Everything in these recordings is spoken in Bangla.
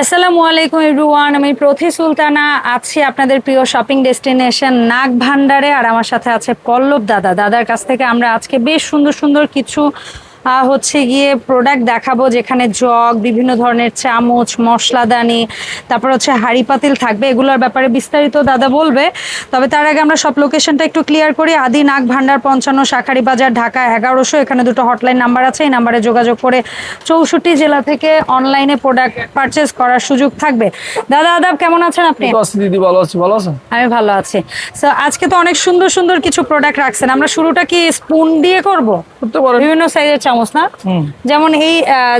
আসসালামু আলাইকুম এভরিওয়ান, আমি প্রথি সুলতানা। আছি আপনাদের প্রিয় শপিং ডেস্টিনেশন নাগ ভান্ডারে আর আমার সাথে আছে পল্লব দাদা। দাদার কাছ থেকে আমরা আজকে বেশ সুন্দর সুন্দর কিছু হচ্ছে গিয়ে প্রোডাক্ট দেখাবো যেখানে জগ বিভিন্ন ধরনের চামচ মশলাদানি তারপর হচ্ছে হাঁড়ি পাতিল থাকবে এগুলোর ব্যাপারে বিস্তারিত দাদা বলবে। তবে তার আগে আমরা সব লোকেশনটা একটু ক্লিয়ার করি। আদি নাগ ভান্ডার পঞ্চান্ন শাখারি বাজার ঢাকা এগারোশো। এখানে দুটো হটলাইন নাম্বার আছে এই নাম্বারে যোগাযোগ করে চৌষট্টি জেলা থেকে অনলাইনে প্রোডাক্ট পারচেস করার সুযোগ থাকবে। দাদা আদাব কেমন আছেন আপনি? দিদি ভালো আছি ভালো আছেন? আমি ভালো আছি। সো আজকে তো অনেক সুন্দর সুন্দর কিছু প্রোডাক্ট রাখছেন। আমরা শুরুটা কি স্পুন দিয়ে করব? করতে পারেন। বিভিন্ন সাইজের চামচ না? যেমন এই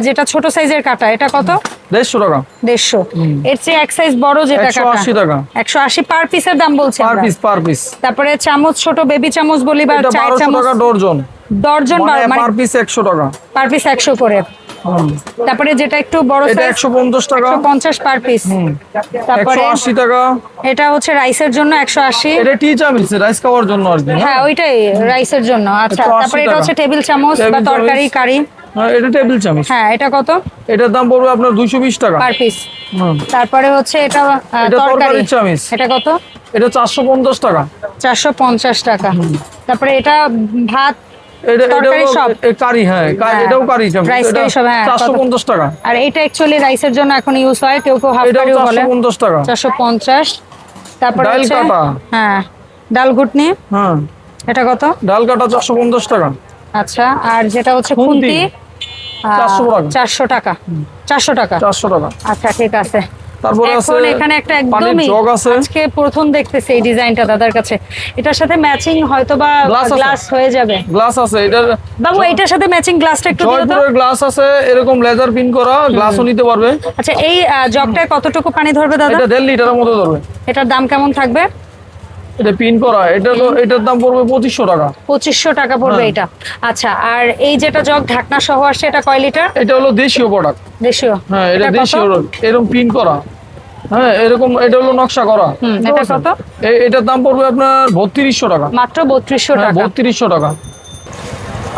যেটা ছোট সাইজের কাটা এটা কত? দেড়শো টাকা। দেড়শো। এর চেয়ে এক সাইজ বড় যেটা আশি টাকা। একশো আশি পার পিসের দাম বলছে পার পিস পার পিস তারপরে চামচ ছোট বেবি চামচ বলি বা চার চামচ? ডর্জন। ডর্জন মানে মানে পার পিস একশো টাকা। পার পিস একশো করে। তারপরে যেটা একটু বড় সাইজ একশো পঞ্চাশ টাকা। পঞ্চাশ পার পিস তারপরে একশো আশি টাকা। এটা হচ্ছে রাইসের জন্য একশো আশি। এটা টি চামিচ রাইস খাওয়ার জন্য আর হ্যাঁ ওইটাই রাইসের জন্য। আচ্ছা তারপরে এটা হচ্ছে টেবিল চামচ বা তরকারি। কারি। হ্যাঁ, এটা টেবিল চামিচ। হ্যাঁ এটা কত? এটার দাম পড়বে আপনার দুইশো বিশ টাকা। পার পিস হুম। তারপরে হচ্ছে এটা তরকারি। চামিচ। এটা কত? এটা চারশো পঞ্চাশ টাকা। চারশো পঞ্চাশ টাকা। তারপরে এটা ভাত পঞ্চাশ টাকা। আর এটা অ্যাকচুয়ালি রাইসের জন্য এখন ইউজ হয় কেউ কেউ হাফ কারিও বলে। চারশো পঞ্চাশ টাকা। চারশো পঞ্চাশ। তারপরে। হ্যাঁ ডাল ঘুটনি। হ্যাঁ। এটা কত? ডাল কাটা চারশো পঞ্চাশ টাকা। আচ্ছা আর যেটা হচ্ছে খুন্তি। খুন্তি 400 টাকা। চারশো টাকা। চারশো টাকা। চারশো টাকা। আচ্ছা ঠিক আছে। তারপরে আছে এখানে একটা একদমই জগ আছে। আজকে প্রথম দেখতেছি এই ডিজাইনটা দাদার কাছে। এটার সাথে ম্যাচিং হয়তো বা গ্লাস হয়ে যাবে। গ্লাস আছে এটার বাবু এটার সাথে ম্যাচিং গ্লাসটা একটু দিও তো। গ্লাস আছে এরকম লেজার পিন করা গ্লাসও নিতে পারবে। আচ্ছা এই জগটায় কতটুকু পানি ধরবে দাদা? এটা দেড় লিটারের মতো ধরবে। এটার দাম কেমন থাকবে? এটা পিন করা এটা হলো- এটার দাম পড়বে পঁচিশশো টাকা। পঁচিশশো টাকা পড়বে হ্যাঁ। এটা। আচ্ছা আর এই যেটা জগ ঢাকনা সহ আসছে এটা কয় লিটার এটা হলো দেশীয় প্রোডাক্ট দেশীয়। হ্যাঁ এটা দেশীয় এরকম পিন করা। হ্যাঁ এরকম এটা হলো নকশা করা। এটা কত? এটার দাম পড়বে আপনার বত্রিশশো টাকা। মাত্র বত্রিশশো হ্যাঁ টাকা। বত্রিশশো টাকা।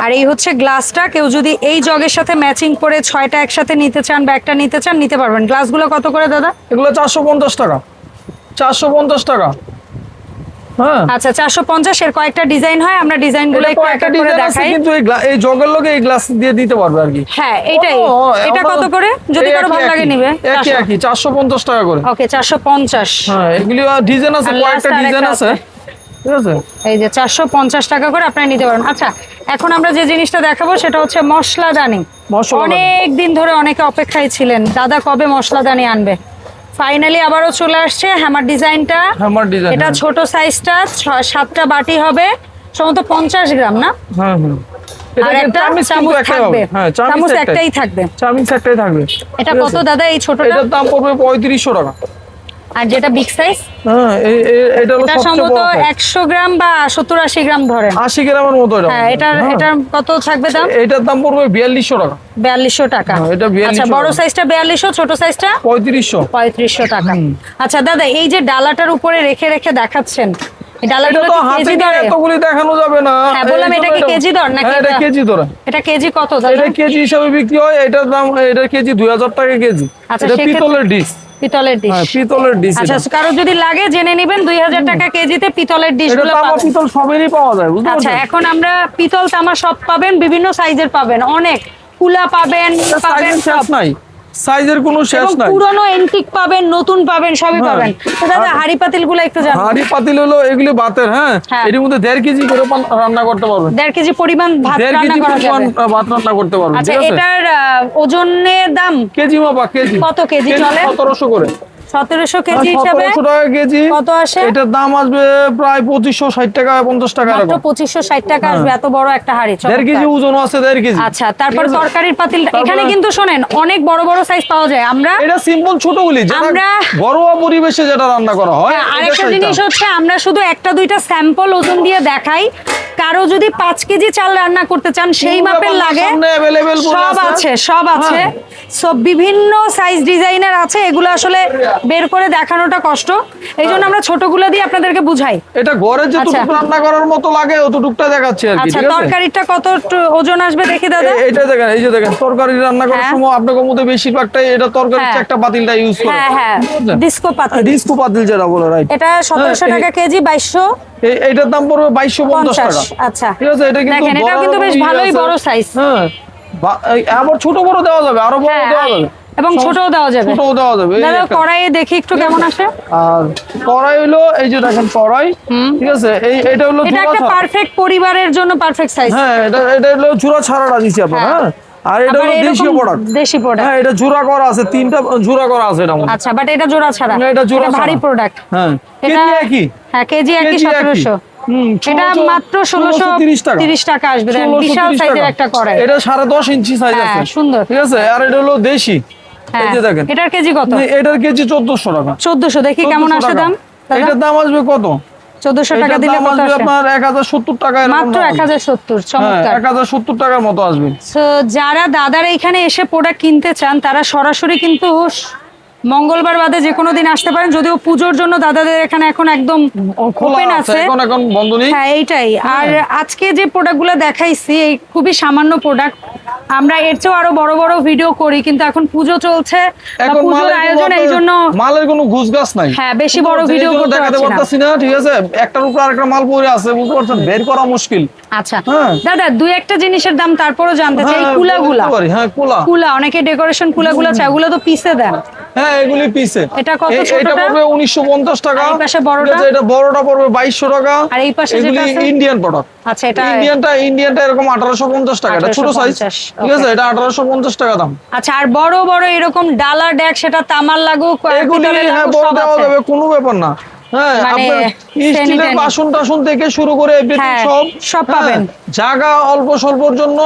আর এই হচ্ছে গ্লাসটা কেউ যদি এই জগের সাথে ম্যাচিং করে ছয়টা একসাথে নিতে চান বা একটা নিতে চান নিতে পারবেন। গ্লাসগুলো কত করে দাদা? এগুলো চারশো পঞ্চাশ টাকা। চারশো পঞ্চাশ টাকা। আচ্ছা চারশো পঞ্চাশ এর কয়েকটা ডিজাইন হয় আমরা ডিজাইনগুলো একটু একটা করে ডিজাইন আছে দেখাই। কিন্তু এই জগের লোকে এই গ্লাস দিয়ে দিতে পারবে আর কি। হ্যাঁ ও, এটা কত করে? যদি কারও ভালো লাগে। নিবে একই একই টাকা করে। ওকে হ্যাঁ এগুলি ডিজাইন আছে কয়েকটা ডিজাইন আছে। এই যে চারশো পঞ্চাশ টাকা করে আপনারা নিতে পারেন আচ্ছা এখন আমরা যে জিনিসটা দেখাবো সেটা হচ্ছে মশলাদানি। অনেক দিন ধরে অনেকে অপেক্ষায় ছিলেন দাদা কবে মশলাদানি আনবে? ফাইনালি আবারও চলে আসছে হ্যামার ডিজাইনটা হ্যামার ডিজাইন এটা ছোট সাইজটা ছয় সাতটা বাটি হবে। সম্ভবত পঞ্চাশ গ্রাম না? হ্যাঁ হ্যাঁ। আর একটা চামচ থাকবে। হ্যাঁ চামচ একটাই একটাই থাকবে। চামচ একটাই থাকবে। এটা কত দাদা এই ছোটটা? এটার দাম পড়বে পঁয়ত্রিশশো টাকা। আর যেটা বিগ সাইজ হ্যাঁ এটা হলো সম্ভবত বড় size। একশো গ্রাম বা সত্তর আশি গ্রাম ধরেন। আশি গ্রামের মতো এটা। হ্যাঁ এটার হ্যাঁ। কত থাকবে দাম? এটার দাম পড়বে বিয়াল্লিশশো টাকা। বিয়াল্লিশশো টাকা। হ্যাঁ, এটা 4200 আচ্ছা বড়। সাইজটা বিয়াল্লিশশো ছোট সাইজটা পঁয়ত্রিশশো। পঁয়ত্রিশশো টাকা। আচ্ছা দাদা এই যে ডালাটার উপরে রেখে রেখে দেখাচ্ছেন এটা দেখানো যাবে না। হ্যাঁ, বললাম এটা কি কেজি দর নাকি এটা এটা- কেজি দরে। এটা কেজি কত এটা কেজি হিসাবে বিক্রি হয় এটার দাম এটার কেজি দুই হাজার টাকা কেজি। আচ্ছা, এটা পিতলের ডিশ পিতলের ডিশ হ্যাঁ পিতলের ডিশ আচ্ছা কারও যদি লাগে জেনে নেবেন দুই হাজার টাকা কেজিতে পিতলের পাবেন। পিতল সবেরই পাওয়া যায় বুঝতে আচ্ছা এখন আমরা পিতল তামা সব পাবেন বিভিন্ন সাইজের পাবেন অনেক। কুলা পাবেন পাবেন সব। নাই। সাইজের কোনো শেষ নাই। পুরনো এন্টিক পাবেন নতুন পাবেন সবই হ্যাঁ। পাবেন। তো দাদা হাড়ি পাতিলগুলো একটু জানো হাড়ি পাতিল হলো এগুলো ভাতের হ্যাঁ? হ্যাঁ। এর মধ্যে দেড় কেজি করে রান্না করতে পারবেন। দেড় কেজি পরিমাণ ভাত রান্না করা পরিমাণ যাবে। ভাত রান্না করতে পারবেন আচ্ছা এটার ওজনের দাম? কেজি মাপা কেজি। কত কেজি চলে? সতেরোশো করে। সতেরোশো কেজি হিসাবে টাকা কেজি কত আসে? এটার দাম আসবে প্রায় পঁচিশশো ষাট টাকা পঞ্চাশ টাকা পঁচিশশো ষাট টাকা আসবে এত বড় একটা হাড়ি হ্যাঁ। দেড় কেজি। ওজন আছে দেড় কেজি। আচ্ছা তারপর ঠিক তরকারির পাতিল এখানে কিন্তু শোনেন অনেক বড় বড় সাইজ পাওয়া যায়। আমরা এটা সিম্পল ছোটগুলি আমরা- ঘরোয়া পরিবেশে যেটা রান্না করা হয় হ্যাঁ, আরেকটা জিনিস হচ্ছে আমরা শুধু একটা দুইটা স্যাম্পল ওজন দিয়ে দেখাই। কারও যদি পাঁচ কেজি চাল রান্না করতে চান সেই মাপের লাগে। সব আছে। সব আছে। হ্যাঁ। সব বিভিন্ন সাইজ ডিজাইনের আছে এগুলো আসলে বের করে দেখানোটা কষ্ট। এই জন্য আমরা ছোটগুলো দিয়ে আপনাদেরকে বুঝাই। এটা ঘরে আচ্ছা। যেটুকু রান্না করার মতো লাগে অতটুকটা দেখাচ্ছি আর কি আচ্ছা তরকারিটা কত ওজন আসবে দেখি দাদা? এইটা দেখেন এই যে দেখেন তরকারি রান্না করার হ্যাঁ। সময় আপনাদের মধ্যে বেশিরভাগটাই এটা তরকারি হ্যাঁ। একটা পাতিলটা ইউজ করে। হ্যাঁ হ্যাঁ। ডিস্কো পাতিল। ডিস্কো পাতিল যেটা বলে রাইট এটা সতেরোশো হ্যাঁ, এই- টাকা কেজি বাইশশো। এই এইটার দাম পড়বে বাইশশো পঞ্চাশ টাকা। আচ্ছা। ঠিক আছে এটা কিন্তু বেশ ভালোই বড় সাইজ হ্যাঁ। আবার ছোট বড় দেওয়া যাবে আরও বড় হ্যাঁ দেওয়া যাবে। এবং ছোটও দেওয়া যাবে। ছোটও দেওয়া যাবে দাদা। কড়াইয়ে দেখি একটু কেমন আসে। আর কড়াই হলো এই যে দেখেন কড়াই। ঠিক আছে এই এটা হলো এটা একটা পারফেক্ট পরিবারের জন্য পারফেক্ট সাইজ হ্যাঁ এটা এটা হলো জোড়া ছাড়াটা দিচ্ছি আপনার হ্যাঁ। হ্যাঁ আর এটা হলো এরকম প্রোডাক্ট দেশি প্রোডাক্ট হ্যাঁ এটা জোড়া করা আছে তিনটা জোড়া করা আছে এটা আচ্ছা বাট এটা জোড়া ছাড়া। এটা জোড়া ভারী প্রোডাক্ট হ্যাঁ কেজি একই? হ্যাঁ কেজি একই কেজি একই। সতেরোশো। হুম, এটা মাত্র ষোলোশো 1630 টাকা। আসবে। দেখেন, 1630 বিশাল সাইজের একটা এটা ইঞ্চি সাইজ হ্যাঁ, আছে। সুন্দর। ঠিক আছে? আর এটা হলো দেশি। এই যে দেখেন। এটার কেজি কত? এটার কেজি চোদ্দশো টাকা। চোদ্দশো। দেখি কেমন 1400 আসে দাম? এটার দাম আসবে কত? টাকা দিলে কত আসবে আপনার মাত্র হ্যাঁ চমৎকার টাকার মতো আসবে। যারা দাদার এখানে এসে প্রোডাক্ট কিনতে চান তারা সরাসরি কিন্তু মঙ্গলবার বাদে যে কোনো দিন আসতে পারেন। যদিও পুজোর জন্য দাদাদের এখানে এখন একদম ওপেন আছে আছে। এখন এখন বন্ধ নেই। হ্যাঁ এইটাই। আর আজকে যে প্রোডাক্টগুলো দেখাইছি এই খুবই সামান্য প্রোডাক্ট আমরা এর চেয়েও আরও বড় বড় ভিডিও করি কিন্তু এখন পুজো চলছে পুজোর মালের আয়োজন কোনো এই জন্য মালের কোনো ঘুষ নাই। হ্যাঁ, বেশি বড় ভিডিও করতে দেখাতে পারছি না। ঠিক আছে? একটার উপর আরেকটা মাল পড়ে আছে বুঝতে পারছেন? বের করা মুশকিল। আচ্ছা। হ্যাঁ। দাদা দুই একটা জিনিসের দাম তারপরও জানতে চাই হ্যাঁ, কুলাগুলা। হ্যাঁ কুলা। কুলা অনেকে ডেকোরেশন কুলাগুলা চায় ওগুলো তো পিসে দেন। হ্যাঁ এগুলি পিসে এটা কত এটা পড়বে উনিশশো পঞ্চাশ টাকা। এই পাশে বড়টা? এটা বড়টা পড়বে বাইশশো টাকা। আর এই পাশে যেটা আছে? ইন্ডিয়ান প্রোডাক্ট আচ্ছা এটা ইন্ডিয়ানটা ইন্ডিয়ানটা এরকম আঠারোশো পঞ্চাশ টাকা। এটা ছোট সাইজ 1850, ঠিক আছে এটা আঠারোশো পঞ্চাশ টাকা দাম। আচ্ছা আর বড় বড় এরকম ডালা ডেক সেটা তামার লাগুক পিতলের হ্যাঁ লাগুক, সব আছে। কোনো ব্যাপার না। হ্যাঁ মানে আপনার স্টিলের বাসন টাসন থেকে শুরু করে এভরিথিং হ্যাঁ, সব সব পাবেন। জায়গা অল্প স্বল্পর জন্য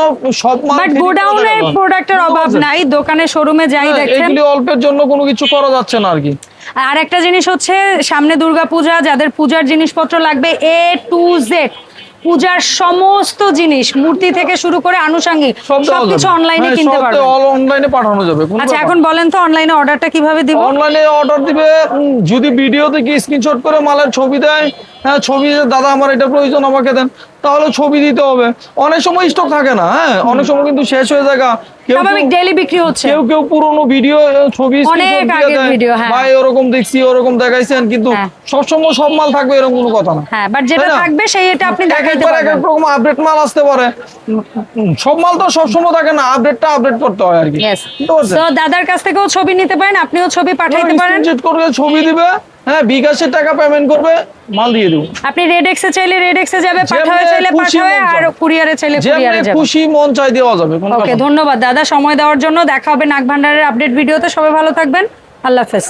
সব বাট free করে গোডাউনের দেওয়া হবে। প্রোডাক্টের অভাব নাই দোকানে শোরুমে যাই দেখেন। এগুলি অল্পের জন্য কোনো কিছু করা যাচ্ছে না আর কি। আর একটা জিনিস হচ্ছে সামনে দুর্গাপূজা যাদের পূজার জিনিসপত্র লাগবে এ টু জেড পূজার সমস্ত জিনিস মূর্তি থেকে শুরু করে আনুষঙ্গিক সব সবকিছু অনলাইনে হ্যাঁ, কিনতে সব পারবেন অল অনলাইনে পাঠানো যাবে আচ্ছা এখন বলেন তো অনলাইনে অর্ডারটা কীভাবে দিব? অনলাইনে অর্ডার দিবে যদি ভিডিও থেকে স্ক্রিনশট করে মালের ছবি দেয় হ্যাঁ ছবি দাদা আমার এটা প্রয়োজন আমাকে দেন। তাহলে ছবি দিতে হবে। অনেক সময় স্টক থাকে না হ্যাঁ? অনেক সময় কিন্তু শেষ হয়ে যায় স্বাভাবিক কেউ- বিক্রি হচ্ছে। কেউ কেউ পুরোনো ভিডিও ছবি অনেক আগের দেয়। হ্যাঁ। ভাই ওরকম দেখছি ওরকম দেখাইছেন কিন্তু হ্যাঁ। সবসময় সব মাল থাকবে এরকম কোনো কথা না। হ্যাঁ বাট যেটা থাকবে সেই এটা আপনি দেখাইতে পারবেন এক রকম আপডেট মাল আসতে পারে। সব মাল তো সবসময় থাকে না আপডেটটা আপডেট করতে হয় আর কি? তো দাদার কাছ থেকেও ছবি নিতে পারেন আপনিও ছবি পাঠাইতে পারেন। ছবি দিবে। হ্যাঁ বিকাশের টাকা পেমেন্ট করবে মাল দিয়ে দেবো। আপনি রেড এক্সে চাইলে রেড এক্সে যাবে পাঠাবে চাইলে পাঠাবে আর। কুরিয়ারে চাইলে কুরিয়ারে যাবে। খুশি মন চাই দেওয়া যাবে ওকে ধন্যবাদ দাদা। সময় দেওয়ার জন্য দেখা হবে নাগ ভান্ডারের আপডেট ভিডিওতে সবাই ভালো থাকবেন। আল্লাহ হাফেজ।